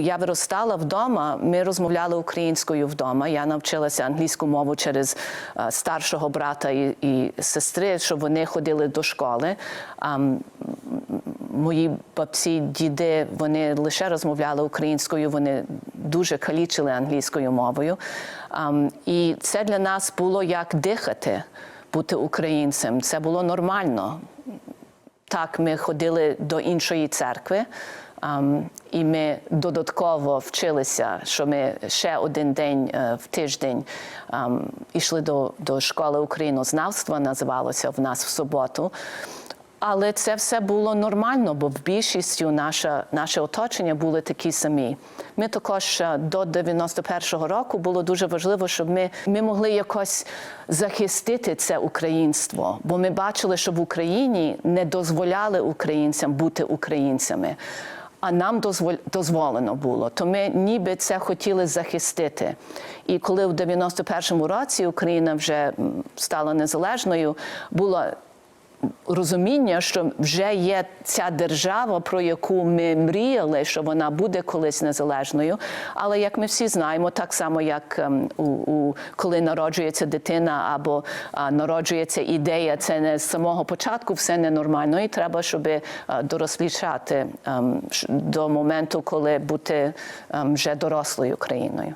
я виростала вдома, ми розмовляли українською вдома. Я навчилася англійську мову через е, старшого брата і, і сестри, щоб вони ходили до школи. А, мої бабці, діди, вони лише розмовляли українською, вони дуже калічили англійською мовою. Ам, і це для нас було як дихати, бути українцем. Це було нормально. Так, ми ходили до іншої церкви, і ми додатково вчилися, що ми ще один день е, в тиждень йшли до, до школи українознавства, називалося в нас в суботу. Але це все було нормально, бо в більшістю наше, наше оточення були такі самі. Ми також е, до 91-го року було дуже важливо, щоб ми, ми могли якось захистити це українство, бо ми бачили, що в Україні не дозволяли українцям бути українцями. А нам дозволено було, то ми ніби це хотіли захистити. І коли в 91-му році Україна вже стала незалежною, було розуміння, що вже є ця держава, про яку ми мріяли, що вона буде колись незалежною. Але як ми всі знаємо, так само як ем, у, у коли народжується дитина або а, народжується ідея, це не з самого початку все ненормально, і треба, щоб дорослішати ем, до моменту, коли бути ем, вже дорослою країною.